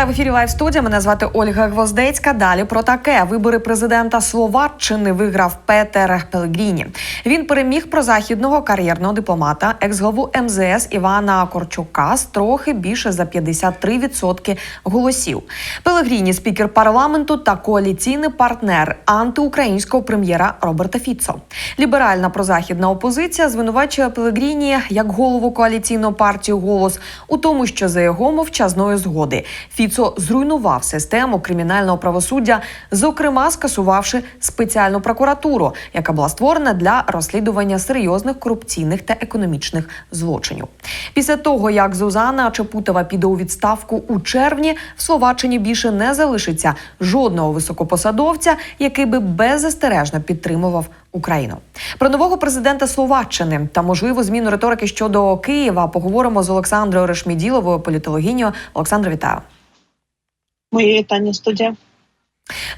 Вітаю в ефірі Лайв студія. Мене звати Ольга Гвоздецька. Далі про таке вибори президента Словаччини виграв Петер Пелегріні. Він переміг прозахідного кар'єрного дипломата, екс-главу МЗС Івана Корчука з трохи більше за 53% голосів. Пелегріні, спікер парламенту та коаліційний партнер антиукраїнського прем'єра Роберта Фіцо. Ліберальна прозахідна опозиція звинувачує Пелегріні як голову коаліційної партії голос у тому, що за його мовчазної згоди Фіцо зруйнував систему кримінального правосуддя, зокрема скасувавши спеціальну прокуратуру, яка була створена для розслідування серйозних корупційних та економічних злочинів. Після того як Зузана Чепутова піде у відставку у червні, в Словаччині більше не залишиться жодного високопосадовця, який би беззастережно підтримував Україну. Про нового президента Словаччини та можливу зміну риторики щодо Києва поговоримо з Олександрою Решміділовою, політологіню. Олександра, вітаю. Моє вітання студія.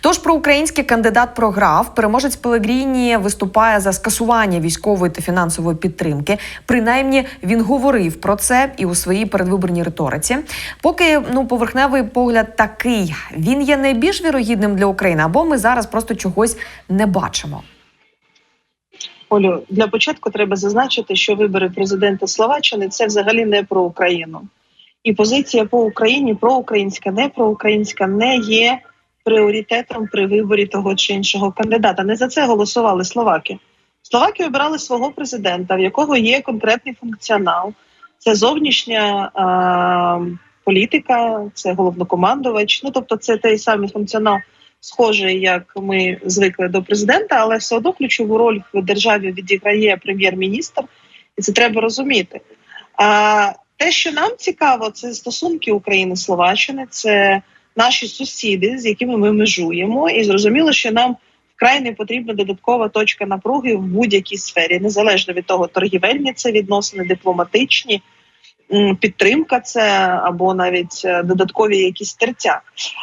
Тож про український кандидат програв. Переможець Пелегріні виступає за скасування військової та фінансової підтримки. Принаймні він говорив про це і у своїй передвиборній риториці. Поки ну поверхневий погляд такий, він є найбільш вірогідним для України, або ми зараз просто чогось не бачимо. Олю, для початку треба зазначити, що вибори президента Словаччини це взагалі не про Україну. І позиція по Україні проукраїнська, не проукраїнська не є пріоритетом при виборі того чи іншого кандидата. Не за це голосували словаки. Словаки обирали свого президента, в якого є конкретний функціонал. Це зовнішня е, політика, це головнокомандувач. Ну тобто, це той самий функціонал, схожий, як ми звикли до президента, але все одно ключову роль в державі відіграє прем'єр-міністр, і це треба розуміти. А те, що нам цікаво, це стосунки України Словаччини, це наші сусіди, з якими ми межуємо, і зрозуміло, що нам вкрай не потрібна додаткова точка напруги в будь-якій сфері, незалежно від того, торгівельні це відносини, дипломатичні. Підтримка це або навіть е, додаткові якісь терця.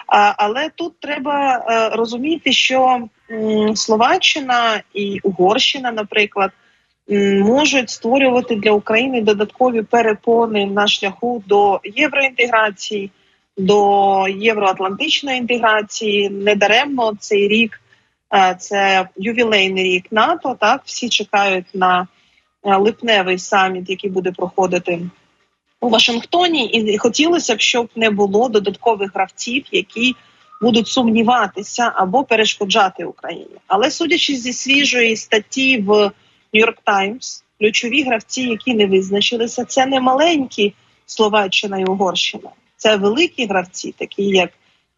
А, але тут треба е, розуміти, що Словаччина і Угорщина, наприклад, можуть створювати для України додаткові перепони на шляху до євроінтеграції, до євроатлантичної інтеграції. Недаремно цей рік е, це ювілейний рік НАТО. Так всі чекають на е, липневий саміт, який буде проходити у Вашингтоні, і хотілося б, щоб не було додаткових гравців, які будуть сумніватися або перешкоджати Україні. Але судячи зі свіжої статті в Нью-Йорк Таймс, ключові гравці, які не визначилися, це не маленькі Словаччина і Угорщина, це великі гравці, такі як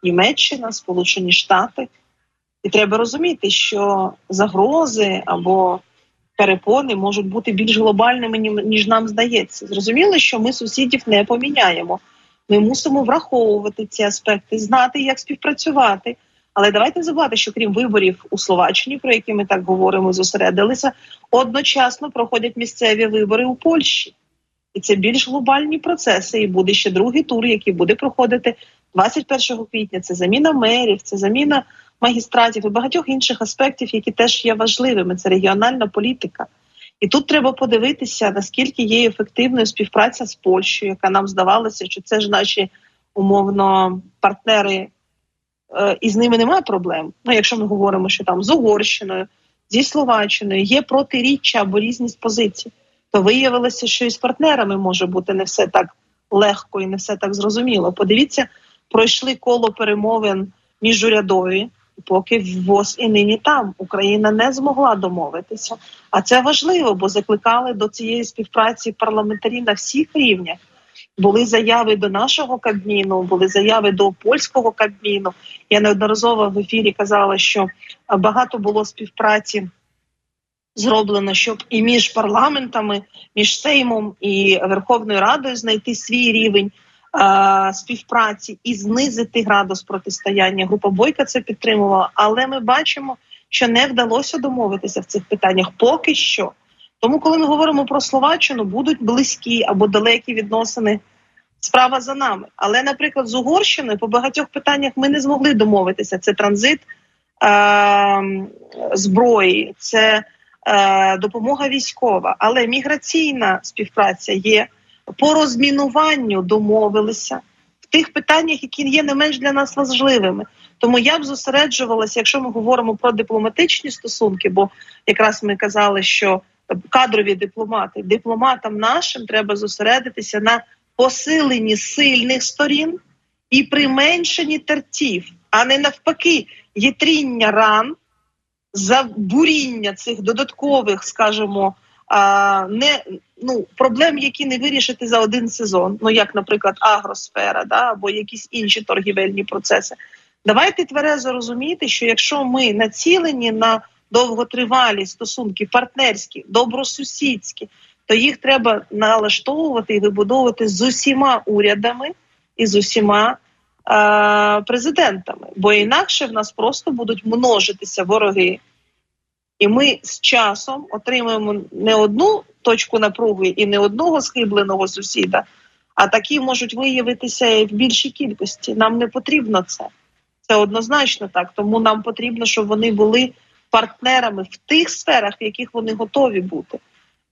Німеччина, Сполучені Штати. І треба розуміти, що загрози або перепони можуть бути більш глобальними ніж нам здається. Зрозуміло, що ми сусідів не поміняємо. Ми мусимо враховувати ці аспекти, знати, як співпрацювати. Але давайте забувати, що крім виборів у Словаччині, про які ми так говоримо, зосередилися, одночасно проходять місцеві вибори у Польщі, і це більш глобальні процеси. І буде ще другий тур, який буде проходити 21 квітня. Це заміна мерів, це заміна магістратів і багатьох інших аспектів, які теж є важливими. Це регіональна політика. І тут треба подивитися, наскільки є ефективною співпраця з Польщею, яка нам здавалося, що це ж наші умовно партнери, і з ними немає проблем. Ну, якщо ми говоримо, що там з Угорщиною, зі Словаччиною є протиріччя або різність позицій, то виявилося, що і з партнерами може бути не все так легко і не все так зрозуміло. Подивіться, пройшли коло перемовин міжурядові поки ВОЗ і нині там Україна не змогла домовитися. А це важливо, бо закликали до цієї співпраці парламентарі на всіх рівнях. Були заяви до нашого Кабміну, були заяви до польського Кабміну. Я неодноразово в ефірі казала, що багато було співпраці зроблено, щоб і між парламентами, між Сеймом і Верховною Радою знайти свій рівень співпраці і знизити градус протистояння. Група Бойка це підтримувала, але ми бачимо, що не вдалося домовитися в цих питаннях поки що. Тому, коли ми говоримо про Словаччину, будуть близькі або далекі відносини. Справа за нами. Але, наприклад, з Угорщиною по багатьох питаннях ми не змогли домовитися. Це транзит е- зброї, це е- допомога військова, але міграційна співпраця є по розмінуванню домовилися. В тих питаннях, які є не менш для нас важливими. Тому я б зосереджувалася, якщо ми говоримо про дипломатичні стосунки, бо якраз ми казали, що кадрові дипломати, дипломатам нашим треба зосередитися на посиленні сильних сторін і применшенні тертів, а не навпаки, єтріння ран, забуріння цих додаткових, скажімо, а, не ну проблем, які не вирішити за один сезон. Ну як, наприклад, агросфера, да або якісь інші торгівельні процеси. Давайте тверезо розуміти, що якщо ми націлені на довготривалі стосунки, партнерські, добросусідські, то їх треба налаштовувати і вибудовувати з усіма урядами і з усіма е- президентами. Бо інакше в нас просто будуть множитися вороги. І ми з часом отримуємо не одну точку напруги і не одного схибленого сусіда, а такі можуть виявитися і в більшій кількості. Нам не потрібно це. Це однозначно так. Тому нам потрібно, щоб вони були партнерами в тих сферах, в яких вони готові бути.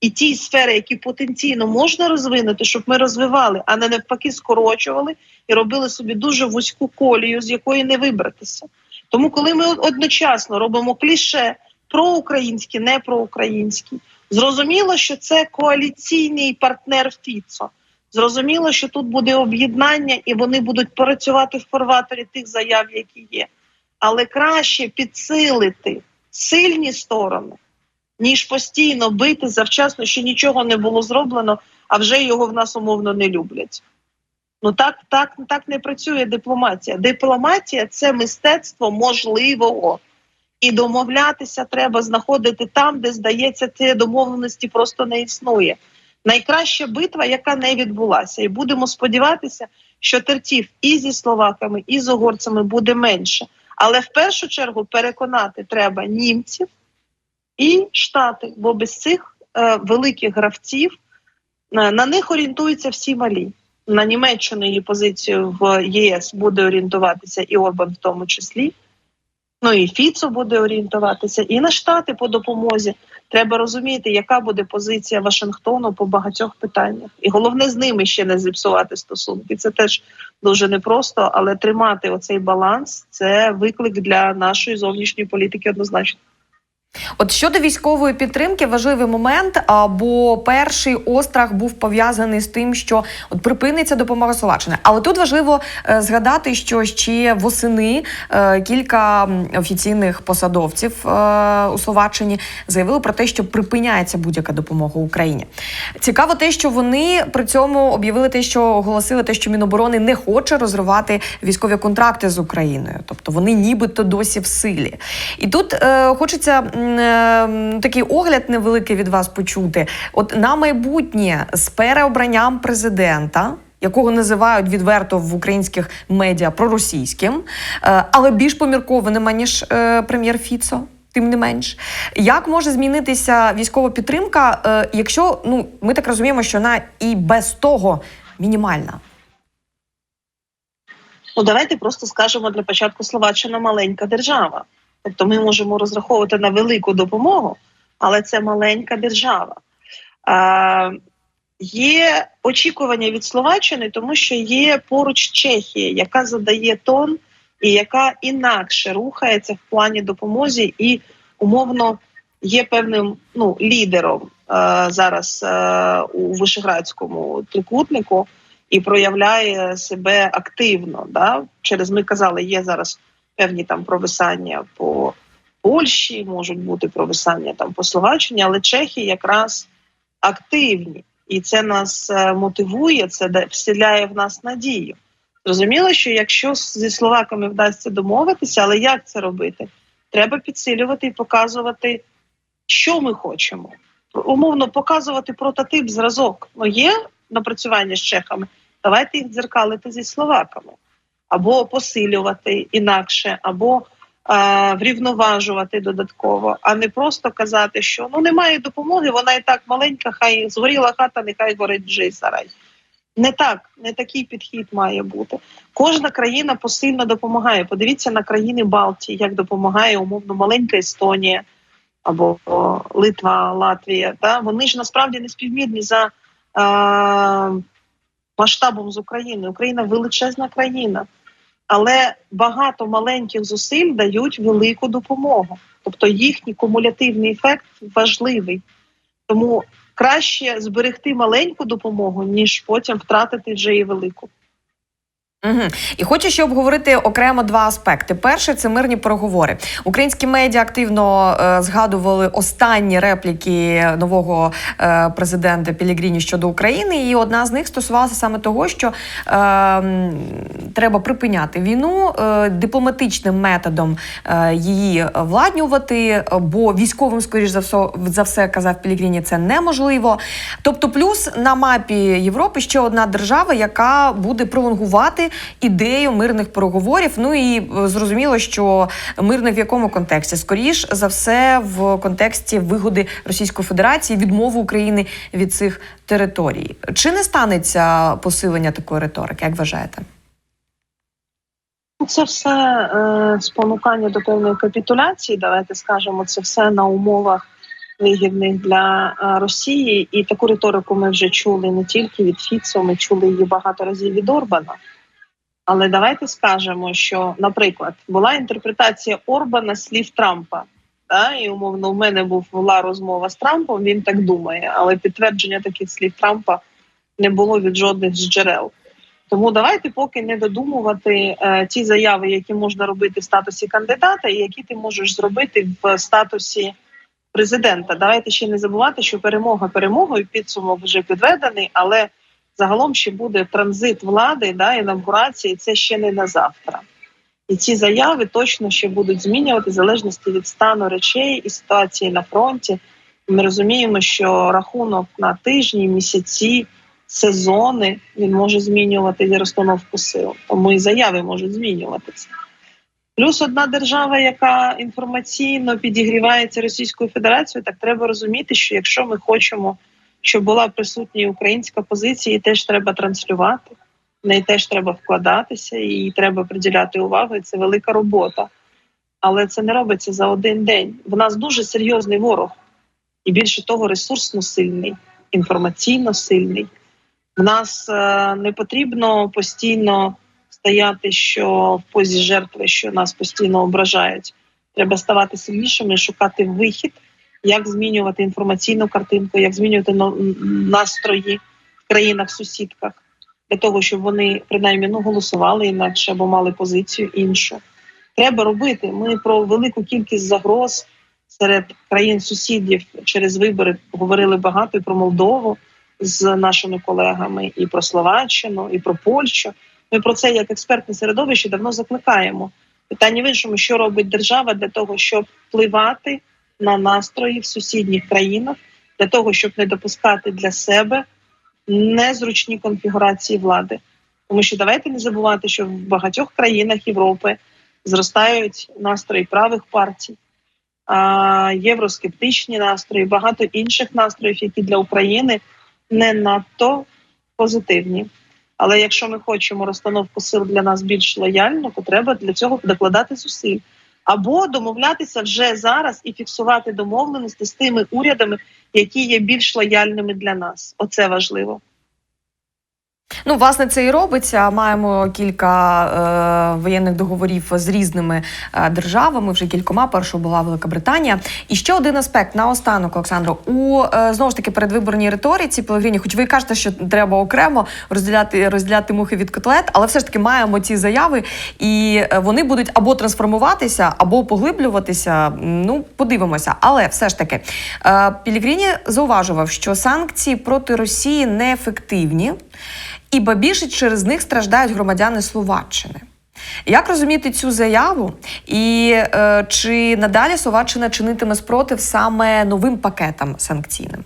І ті сфери, які потенційно можна розвинути, щоб ми розвивали, а не навпаки скорочували і робили собі дуже вузьку колію, з якої не вибратися. Тому, коли ми одночасно робимо кліше проукраїнські, не проукраїнські, зрозуміло, що це коаліційний партнер Фіцо. Зрозуміло, що тут буде об'єднання, і вони будуть працювати в фарваторі тих заяв, які є. Але краще підсилити сильні сторони, ніж постійно бити завчасно, що нічого не було зроблено, а вже його в нас умовно не люблять. Ну так, так, так не працює дипломатія. Дипломатія це мистецтво можливого. І домовлятися треба знаходити там, де здається, цієї домовленості просто не існує. Найкраща битва, яка не відбулася, і будемо сподіватися, що тертів і зі словаками, і з угорцями буде менше. Але в першу чергу переконати треба німців і штати, бо без цих е, великих гравців е, на них орієнтуються всі малі. На Німеччину її позицію в ЄС буде орієнтуватися і Орбан в тому числі. Ну і Фіцо буде орієнтуватися, і на штати по допомозі. Треба розуміти, яка буде позиція Вашингтону по багатьох питаннях, і головне з ними ще не зіпсувати стосунки. Це теж дуже непросто, але тримати оцей баланс це виклик для нашої зовнішньої політики однозначно. От щодо військової підтримки, важливий момент. Бо перший острах був пов'язаний з тим, що от припиниться допомога Словаччини. Але тут важливо е, згадати, що ще восени е, кілька офіційних посадовців е, у Словаччині заявили про те, що припиняється будь-яка допомога Україні. Цікаво, те, що вони при цьому об'явили те, що оголосили те, що Міноборони не хоче розривати військові контракти з Україною, тобто вони нібито досі в силі. І тут е, хочеться такий огляд невеликий від вас почути. От на майбутнє з переобранням президента. Якого називають відверто в українських медіа проросійським, е, але більш поміркованим, аніж е, прем'єр Фіцо, тим не менш. Як може змінитися військова підтримка, е, якщо ну ми так розуміємо, що вона і без того мінімальна? Ну давайте просто скажемо для початку Словаччина маленька держава. Тобто ми можемо розраховувати на велику допомогу, але це маленька держава. А, Є очікування від Словаччини, тому що є поруч Чехія, яка задає тон і яка інакше рухається в плані допомозі, і умовно є певним ну, лідером е, зараз е, у Вишеградському трикутнику і проявляє себе активно. Да? Через ми казали, є зараз певні там провисання по Польщі, можуть бути провисання там по Словаччині, але Чехії якраз активні, і це нас е, мотивує, це вселяє в нас надію. Зрозуміло, що якщо зі словаками вдасться домовитися, але як це робити? Треба підсилювати і показувати, що ми хочемо. Умовно показувати прототип зразок. Ну є напрацювання з чехами. Давайте їх дзеркалити зі словаками або посилювати інакше, або е, врівноважувати додатково, а не просто казати, що ну немає допомоги, вона і так маленька, хай згоріла хата, нехай горить вже сарай. Не так, не такий підхід має бути. Кожна країна посильно допомагає. Подивіться на країни Балтії, як допомагає умовно маленька Естонія або Литва, Латвія. Та вони ж насправді не співмірні за. Е, масштабом з Україною. Україна величезна країна, але багато маленьких зусиль дають велику допомогу. Тобто їхній кумулятивний ефект важливий. Тому краще зберегти маленьку допомогу, ніж потім втратити вже і велику. Угу. І хочу ще обговорити окремо два аспекти. Перше це мирні переговори. Українські медіа активно е, згадували останні репліки нового е, президента Пілігріні щодо України, і одна з них стосувалася саме того, що е, треба припиняти війну е, дипломатичним методом е, її владнювати, бо військовим, скоріш за все, за все казав Пілігріні, це неможливо. Тобто, плюс на мапі Європи ще одна держава, яка буде пролонгувати ідею мирних переговорів. Ну і е, зрозуміло, що мирних в якому контексті? Скоріш за все, в контексті вигоди Російської Федерації, відмови України від цих територій. Чи не станеться посилення такої риторики? Як вважаєте? Це все е, спонукання до певної капітуляції. Давайте скажемо, це все на умовах вигідних для е, Росії. І таку риторику ми вже чули не тільки від Фіцо, ми чули її багато разів від Орбана. Але давайте скажемо, що, наприклад, була інтерпретація Орбана слів Трампа. Да? І умовно, в мене була розмова з Трампом. Він так думає, але підтвердження таких слів Трампа не було від жодних з джерел. Тому давайте поки не додумувати е, ті заяви, які можна робити в статусі кандидата, і які ти можеш зробити в статусі президента. Давайте ще не забувати, що перемога перемогою підсумок вже підведений, але загалом ще буде транзит влади, да, інавгурації. Це ще не на завтра. І ці заяви точно ще будуть змінювати в залежності від стану речей і ситуації на фронті. Ми розуміємо, що рахунок на тижні, місяці, сезони він може змінювати розстановку сил, тому і заяви можуть змінюватися. Плюс одна держава, яка інформаційно підігрівається Російською Федерацією, так треба розуміти, що якщо ми хочемо, щоб була присутня українська позиція, її теж треба транслювати, в неї теж треба вкладатися, їй треба приділяти увагу. І це велика робота. Але це не робиться за один день. В нас дуже серйозний ворог, і більше того, ресурсно сильний, інформаційно сильний. В нас е, не потрібно постійно стояти, що в позі жертви, що нас постійно ображають. Треба ставати сильнішими, шукати вихід, як змінювати інформаційну картинку, як змінювати настрої в країнах-сусідках для того, щоб вони принаймні ну, голосували інакше або мали позицію іншу. Треба робити. Ми про велику кількість загроз серед країн-сусідів через вибори говорили багато і про Молдову з нашими колегами, і про Словаччину, і про Польщу. Ми про це як експертне середовище давно закликаємо. Питання в іншому, що робить держава для того, щоб впливати на настрої в сусідніх країнах, для того, щоб не допускати для себе незручні конфігурації влади. Тому що давайте не забувати, що в багатьох країнах Європи зростають настрої правих партій, євроскептичні настрої, багато інших настроїв, які для України не надто позитивні. Але якщо ми хочемо розстановку сил для нас більш лояльну, то треба для цього докладати зусиль. Або домовлятися вже зараз і фіксувати домовленості з тими урядами, які є більш лояльними для нас. Оце важливо. Ну, власне, це і робиться. Маємо кілька е, воєнних договорів з різними е, державами. Вже кількома. Першою була Велика Британія. І ще один аспект наостанок, Олександро, у е, знову ж таки передвиборній риториці Пелегріні, хоч ви кажете, що треба окремо розділяти розділяти мухи від котлет, але все ж таки маємо ці заяви, і е, вони будуть або трансформуватися, або поглиблюватися. Ну, подивимося. Але все ж таки, е, Пілігріні зауважував, що санкції проти Росії неефективні. І ба більше через них страждають громадяни Словаччини. Як розуміти цю заяву, і е, чи надалі Словаччина чинитиме спротив саме новим пакетам санкційним?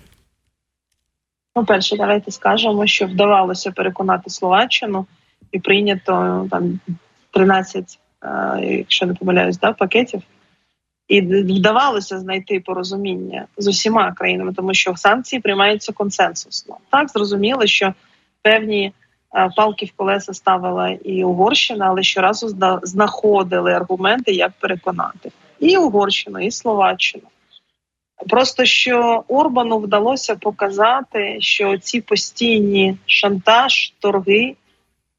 Ну, перше, давайте скажемо, що вдавалося переконати Словаччину і прийнято там 13, е, якщо не помиляюсь, да, пакетів. І вдавалося знайти порозуміння з усіма країнами, тому що санкції приймаються консенсусно. Так зрозуміло, що певні е, палки в колеса ставила і Угорщина, але щоразу знаходили аргументи, як переконати і Угорщину, і Словаччину. Просто що Орбану вдалося показати, що ці постійні шантаж, торги,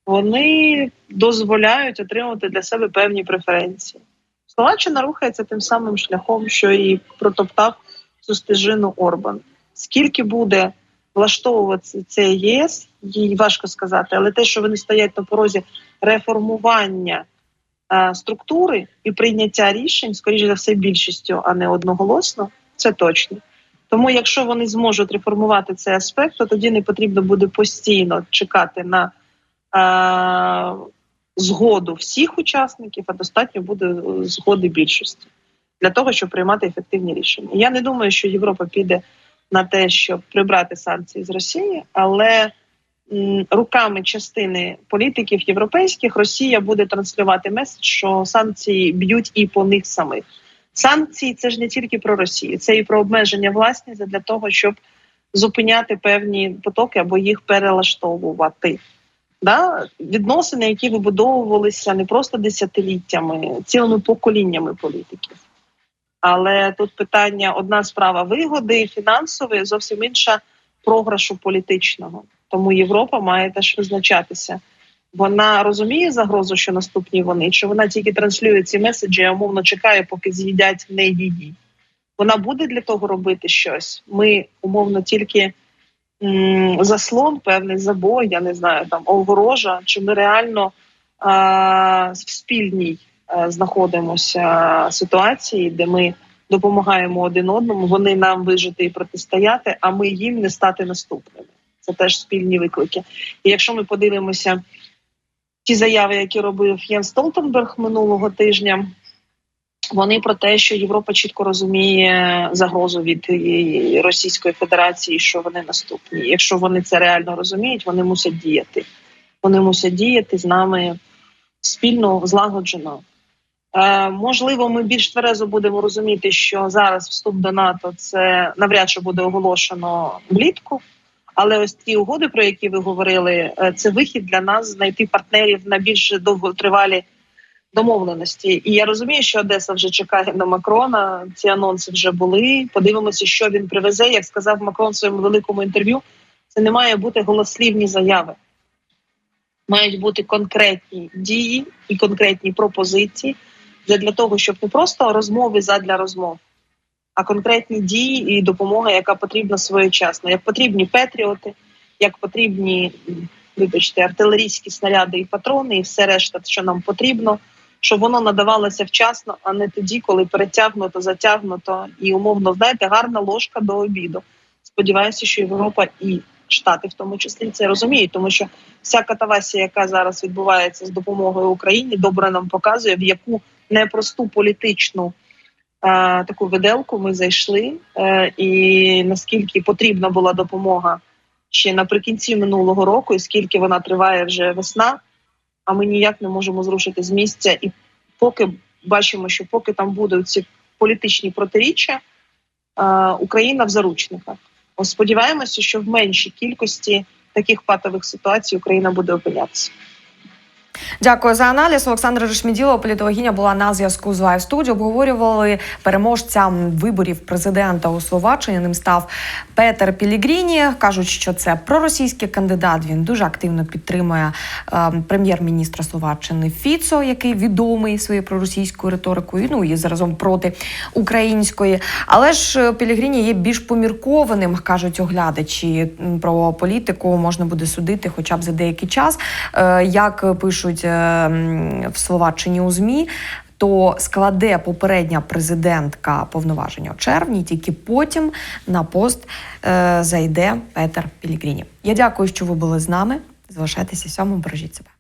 вони дозволяють отримати для себе певні преференції. Словаччина рухається тим самим шляхом, що і протоптав цю стежину Орбан. Скільки буде влаштовувати цей ЄС, їй важко сказати, але те, що вони стоять на порозі реформування е, структури і прийняття рішень, скоріше за все, більшістю, а не одноголосно, це точно. Тому, якщо вони зможуть реформувати цей аспект, то тоді не потрібно буде постійно чекати на е, згоду всіх учасників, а достатньо буде е, згоди більшості для того, щоб приймати ефективні рішення. Я не думаю, що Європа піде на те, щоб прибрати санкції з Росії, але руками частини політиків європейських Росія буде транслювати меседж, що санкції б'ють і по них самих. Санкції це ж не тільки про Росію, це і про обмеження власності для того, щоб зупиняти певні потоки або їх перелаштовувати. Да? Відносини, які вибудовувалися не просто десятиліттями, цілими поколіннями політиків. Але тут питання: одна справа вигоди фінансової, зовсім інша програшу політичного. Тому Європа має теж визначатися. Вона розуміє загрозу, що наступні вони, чи вона тільки транслює ці меседжі, а умовно чекає, поки з'їдять не її. Вона буде для того робити щось. Ми умовно тільки м, заслон, певний забой, я не знаю, там огорожа, чи ми реально а, в спільній знаходимося ситуації, де ми допомагаємо один одному, вони нам вижити і протистояти, а ми їм не стати наступними. Це теж спільні виклики. І якщо ми подивимося ті заяви, які робив Єн Столтенберг минулого тижня, вони про те, що Європа чітко розуміє загрозу від Російської Федерації, що вони наступні. Якщо вони це реально розуміють, вони мусять діяти. Вони мусять діяти з нами спільно, злагоджено. Е, можливо, ми більш тверезо будемо розуміти, що зараз вступ до НАТО це навряд чи буде оголошено влітку. Але ось ті угоди, про які ви говорили, е, це вихід для нас знайти партнерів на більш довготривалі домовленості. І я розумію, що Одеса вже чекає на Макрона. Ці анонси вже були. Подивимося, що він привезе. Як сказав Макрон в своєму великому інтерв'ю, це не має бути голослівні заяви. Мають бути конкретні дії і конкретні пропозиції для того, щоб не просто розмови задля розмов, а конкретні дії і допомога, яка потрібна своєчасно. Як потрібні петріоти, як потрібні, вибачте, артилерійські снаряди і патрони, і все решта, що нам потрібно, щоб воно надавалося вчасно, а не тоді, коли перетягнуто, затягнуто і умовно знаєте, гарна ложка до обіду. Сподіваюся, що Європа і Штати, в тому числі, це розуміють, тому що вся катавасія, яка зараз відбувається з допомогою Україні, добре нам показує, в яку непросту політичну е, таку виделку ми зайшли, е, і наскільки потрібна була допомога ще наприкінці минулого року, і скільки вона триває вже весна, а ми ніяк не можемо зрушити з місця. І поки бачимо, що поки там будуть ці політичні протиріччя, е, Україна в заручниках. Сподіваємося, що в меншій кількості таких патових ситуацій Україна буде опинятися. Дякую за аналіз. Олександра Решміділова, політологиня, була на зв'язку з Live Studio. Обговорювали переможця виборів президента у Словаччині. Ним став Петер Пілігріні. кажуть, що це проросійський кандидат. Він дуже активно підтримує е, прем'єр-міністра Словаччини Фіцо, який відомий своєю проросійською риторикою. Ну і заразом проти української. Але ж е, Пілігріні є більш поміркованим, кажуть оглядачі. Про політику можна буде судити, хоча б за деякий час. Е, Як пишуть е, м, в Словаччині у ЗМІ, то складе попередня президентка повноваження у червні, тільки потім на пост е, зайде Петер Пілігріні. Я дякую, що ви були з нами. Залишайтеся сьомим, бережіть себе.